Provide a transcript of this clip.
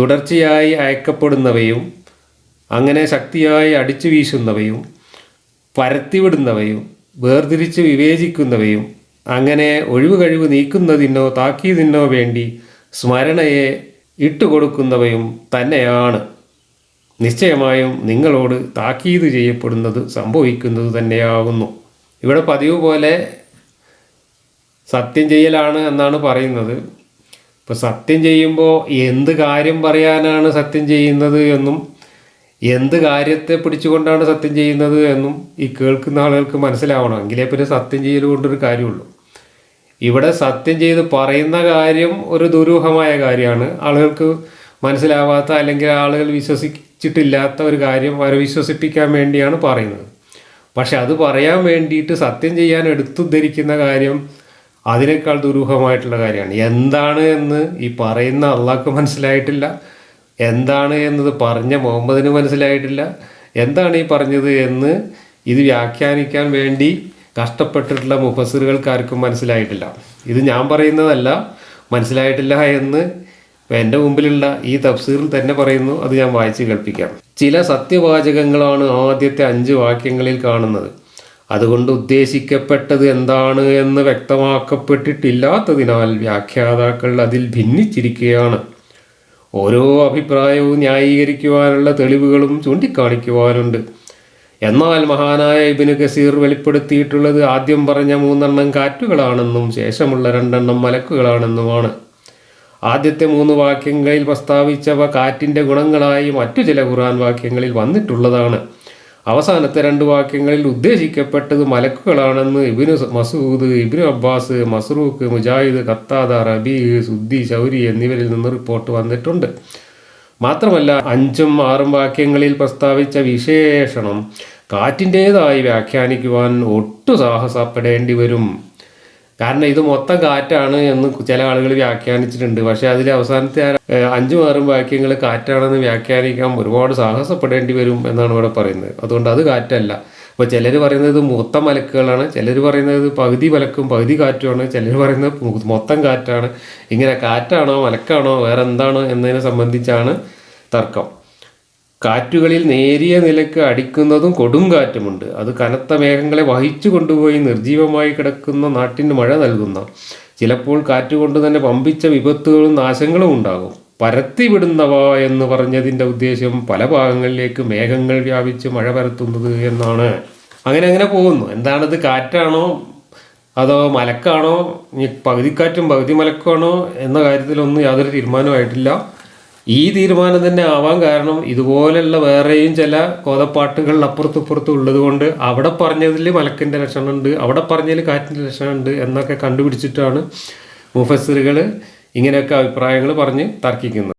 തുടർച്ചയായി അയക്കപ്പെടുന്നവയും അങ്ങനെ ശക്തിയായി അടിച്ചു വീശുന്നവയും പരത്തിവിടുന്നവയും വേർതിരിച്ച് വിവേചിക്കുന്നവയും അങ്ങനെ ഒഴിവ് കഴിവ് നീക്കുന്നതിനോ താക്കീതിനോ വേണ്ടി സ്മരണയെ ഇട്ടുകൊടുക്കുന്നവയും തന്നെയാണ്. നിശ്ചയമായും നിങ്ങളോട് താക്കീത് ചെയ്യപ്പെടുന്നത് സംഭവിക്കുന്നത് തന്നെയാകുന്നു. ഇവിടെ പതിവ് പോലെ സത്യം ചെയ്യലാണ് എന്നാണ് പറയുന്നത്. ഇപ്പോൾ സത്യം ചെയ്യുമ്പോൾ എന്ത് കാര്യം പറയാനാണ് സത്യം ചെയ്യുന്നത് എന്നും എന്ത് കാര്യത്തെ പിടിച്ചുകൊണ്ടാണ് സത്യം ചെയ്യുന്നത് എന്നും ഈ കേൾക്കുന്ന ആളുകൾക്ക് മനസ്സിലാവണം. എങ്കിലേ പിന്നെ സത്യം ചെയ്യൽ കൊണ്ടൊരു കാര്യമുള്ളൂ. ഇവിടെ സത്യം ചെയ്ത് പറയുന്ന കാര്യം ഒരു ദുരൂഹമായ കാര്യമാണ്. ആളുകൾക്ക് മനസ്സിലാവാത്ത അല്ലെങ്കിൽ ആളുകൾ വിശ്വസിച്ചിട്ടില്ലാത്ത ഒരു കാര്യം അവരെ വിശ്വസിപ്പിക്കാൻ വേണ്ടിയാണ് പറയുന്നത്. പക്ഷെ അത് പറയാൻ വേണ്ടിയിട്ട് സത്യം ചെയ്യാൻ എടുത്തുദ്ധരിക്കുന്ന കാര്യം അതിനേക്കാൾ ദുരൂഹമായിട്ടുള്ള കാര്യമാണ്. എന്താണ് എന്ന് ഈ പറയുന്ന അള്ളാഹ്ക്ക് മനസ്സിലായിട്ടില്ല. എന്താണ് എന്നത് പറഞ്ഞ മുഹമ്മദിന് മനസ്സിലായിട്ടില്ല. എന്താണ് ഈ പറഞ്ഞത് എന്ന് ഇത് വ്യാഖ്യാനിക്കാൻ വേണ്ടി കഷ്ടപ്പെട്ടിട്ടുള്ള മുഫസിറുകൾക്കാർക്കും മനസ്സിലായിട്ടില്ല. ഇത് ഞാൻ പറയുന്നതല്ല. മനസ്സിലായിട്ടില്ല എന്ന് എന്റെ മുമ്പിലുള്ള ഈ തഫ്സീറിൽ തന്നെ പറയുന്നു. അത് ഞാൻ വായിച്ച് കേൾപ്പിക്കാം. ചില സത്യവാചകങ്ങളാണ് ആദ്യത്തെ അഞ്ച് വാക്യങ്ങളിൽ കാണുന്നത്. അതുകൊണ്ട് ഉദ്ദേശിക്കപ്പെട്ടത് എന്താണ് എന്ന് വ്യക്തമാക്കപ്പെട്ടിട്ടില്ലാത്തതിനാൽ വ്യാഖ്യാതാക്കൾ അതിൽ ഭിന്നിച്ചിരിക്കുകയാണ്. ഓരോ അഭിപ്രായവും ന്യായീകരിക്കുവാനുള്ള തെളിവുകളും ചൂണ്ടിക്കാണിക്കുവാനുണ്ട്. എന്നാൽ മഹാനായ ഇബിന് കസീർ വെളിപ്പെടുത്തിയിട്ടുള്ളത് ആദ്യം പറഞ്ഞ മൂന്നെണ്ണം കാറ്റുകളാണെന്നും ശേഷമുള്ള രണ്ടെണ്ണം മലക്കുകളാണെന്നുമാണ്. ആദ്യത്തെ മൂന്ന് വാക്യങ്ങളിൽ പ്രസ്താവിച്ചവ കാറ്റിന്റെ ഗുണങ്ങളായി മറ്റു ചില ഖുറാൻ വാക്യങ്ങളിൽ വന്നിട്ടുള്ളതാണ്. അവസാനത്തെ രണ്ട് വാക്യങ്ങളിൽ ഉദ്ദേശിക്കപ്പെട്ടത് മലക്കുകളാണെന്ന് Ibn Masud Ibn Abbas Masruq Mujahid Qatada Rabi Suddi Thawri എന്നിവരിൽ നിന്ന് റിപ്പോർട്ട് വന്നിട്ടുണ്ട്. മാത്രമല്ല അഞ്ചും ആറും വാക്യങ്ങളിൽ പ്രസ്താവിച്ച വിശേഷണം കാറ്റിന്റേതായി വ്യാഖ്യാനിക്കുവാൻ ഒട്ടു സാഹസപ്പെടേണ്ടി വരും കാരണം ഇത് മൊത്തം കാറ്റാണ് എന്ന് ചില ആളുകൾ വ്യാഖ്യാനിച്ചിട്ടുണ്ട്. പക്ഷെ അതിൽ അവസാനത്തെ അഞ്ചു മാറും വാക്യങ്ങൾ കാറ്റാണെന്ന് വ്യാഖ്യാനിക്കാൻ ഒരുപാട് സാഹസപ്പെടേണ്ടി വരും എന്നാണ് ഇവിടെ പറയുന്നത്. അതുകൊണ്ട് അത് കാറ്റല്ല. അപ്പോൾ ചിലർ പറയുന്നത് മൊത്തം മലക്കുകളാണ് ചിലർ പറയുന്നത് പകുതി മലക്കും പകുതി കാറ്റുമാണ് ചിലർ പറയുന്നത് മൊത്തം കാറ്റാണ്. ഇങ്ങനെ കാറ്റാണോ മലക്കാണോ വേറെ എന്താണോ എന്നതിനെ സംബന്ധിച്ചാണ് തർക്കം. കാറ്റുകളിൽ നേരിയ നിലയ്ക്ക് അടിക്കുന്നതും കൊടുങ്കാറ്റുമുണ്ട് അത് കനത്ത മേഘങ്ങളെ വഹിച്ചു കൊണ്ടുപോയി നിർജീവമായി കിടക്കുന്ന നാട്ടിന് മഴ നൽകുന്ന. ചിലപ്പോൾ കാറ്റുകൊണ്ട് തന്നെ പമ്പിച്ച വിപത്തുകളും നാശങ്ങളും ഉണ്ടാകും. പരത്തിവിടുന്നവ എന്ന് പറഞ്ഞതിന്റെ ഉദ്ദേശം പല ഭാഗങ്ങളിലേക്ക് മേഘങ്ങൾ വ്യാപിച്ച് മഴ പരത്തുന്നത് എന്നാണ്. അങ്ങനെ അങ്ങനെ പോകുന്നു. എന്താണത് കാറ്റാണോ അതോ മലക്കാണോ? പകുതിക്കാറ്റും പകുതി മലക്കാണോ എന്ന കാര്യത്തിലൊന്നും യാതൊരു തീരുമാനമായിട്ടില്ല. ഈ തീരുമാനം തന്നെ ആവാൻ കാരണം ഇതുപോലെയുള്ള വേറെയും ചില കോതപ്പാട്ടുകൾ അപ്പുറത്തപ്പുറത്തും ഉള്ളതുകൊണ്ട് ഉള്ളത് കൊണ്ട് അവിടെ പറഞ്ഞതിൽ മലക്കിന്റെ ലക്ഷണമുണ്ട് അവിടെ പറഞ്ഞതിൽ കാറ്റിന്റെ ലക്ഷണമുണ്ട് എന്നൊക്കെ കണ്ടുപിടിച്ചിട്ടാണ് മുഫസറുകൾ ഇങ്ങനെയൊക്കെ അഭിപ്രായങ്ങൾ പറഞ്ഞ് തർക്കിക്കുന്നത്.